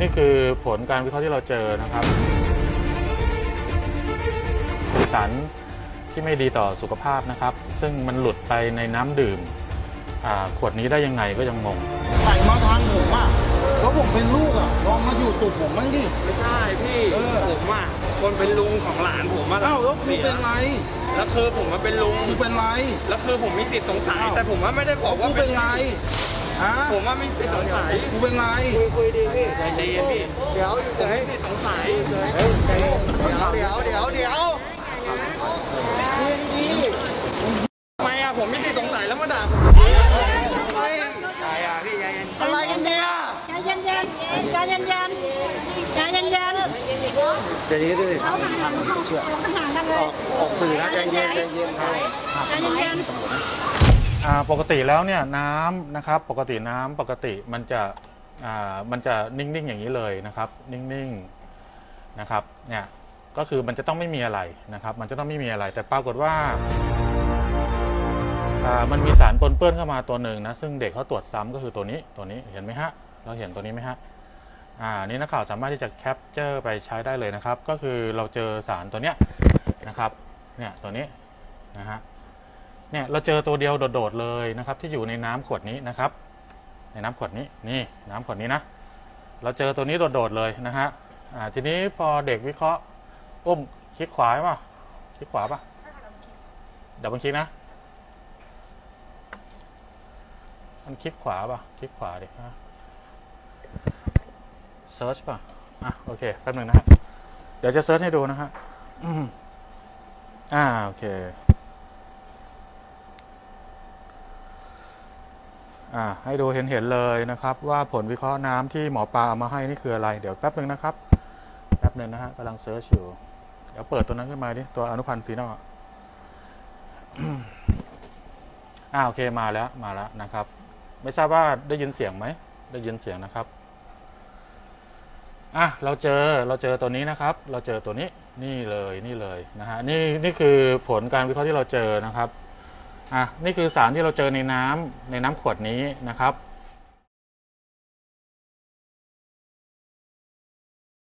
นี่คือผลการวิเคราะห์ที่เราเจอนะครับสารที่ไม่ดีต่อสุขภาพนะครับ ซึ่งมันหลุดไปในน้ำดื่มอ่าขวดนี้ได้ยังไงก็ยังงงใส่มาทางผมอะแล้วผมเป็นลูกอะลองมาอยู่ตุกผมบ้างดิไม่ใช่พี่เออผมอะคนเป็นลุงของหลานผมอะอ้าวแล้วกูสียเป็นไรแล้วคือผมมาเป็นลุงกูเป็นไรแล้วคือผมมีสิทธิ์สงสัยอ้าวแต่ผมว่าไม่ได้บอกว่ากูเป็นไรฮะ ผมว่ามีสิทธิ์สงสัยกูเป็นไรคุยดีพี่ใจเย็นพี่เดี๋ยวผมมีสิทธิ์สงสัยเดี๋ยวเดี๋ยวเดี๋ยวเดี๋ยวทำไมอะผมมีสิทธิ์สงสัยแล้วมาด่าผมทำไมใจอะพี่ใจเย็นอะไรกันเนี่ยใจเย็นๆใจเย็นๆใจเย็นๆใจเย็นดิเขาห่างๆเขาห่างกันเลยออกสื่อนะใจเย็นใจเย็นครับใจเย็นอ่า ปกติแล้วเนี่ยน้ำนะครับปกติน้ำปกติมันจะมันจะนิ่งๆอย่างนี้เลยนะครับ นิ่งๆนะครับเนี่ยก็คือมันจะต้องไม่มีอะไรนะครับ มันจะต้องไม่มีอะไร แต่ปรากฏว่ามันมีสารปนเปื้อนเข้ามาตัวหนึ่งนะซึ่งเด็กเขาตรวจซ้ำก็คือตัวนี้ตัวนี้เห็นไหมฮะเราเห็นตัวนี้ไหมฮะอ่านี่นักข่าวสามารถที่จะแคปเจอร์ไปใช้ได้เลยนะครับ ก็คือเราเจอสารตัวเนี้ยนะครับเนี่ยตัวนี้นะฮะ เนี่ยเราเจอตัวเดียวโดดๆเลยนะครับ ที่อยู่ในน้ำขวดนี้นะครับ ในน้ำขวดนี้นี่น้ำขวดนี้นะเราเจอตัวนี้โดดๆเลยนะฮะอ่าทีนี้พอเด็กวิเคราะห์อุ้มคลิกขวาป่ะคลิกขวาป่ะดับเบิลคลิกนะมันคลิกขวาป่ะคลิกขวาดิฮะเซิร์ชป่ะอะโอเคแป๊บหนึ่งนะฮะเดี๋ยวจะเซิร์ชให้ดูนะฮะอ่าโอเค อ่า ให้ดูเห็นเห็นๆเลยนะครับ ว่าผลวิเคราะห์น้ำที่หมอปลาเอามาให้นี่คืออะไร เดี๋ยวแป๊บหนึ่งนะครับแป๊บหนึ่งนะฮะกำลังเซิร์ชอยู่เดี๋ยวเปิดตัวนั้นขึ้นมาดิตัวอนุพันธ์ฟีนอลอ่าโอเคมาแล้วมาแล้วนะครับ ไม่ทราบว่าได้ยินเสียงไหมได้ยินเสียงนะครับอะเราเจอเราเจอตัวนี้นะครับ เราเจอตัวนี้นี่เลยนี่เลยนะฮะนี่นี่คือผลการวิเคราะห์ที่เราเจอนะครับ อะนี่คือสารที่เราเจอในน้ำในน้ำขวดนี้นะครับ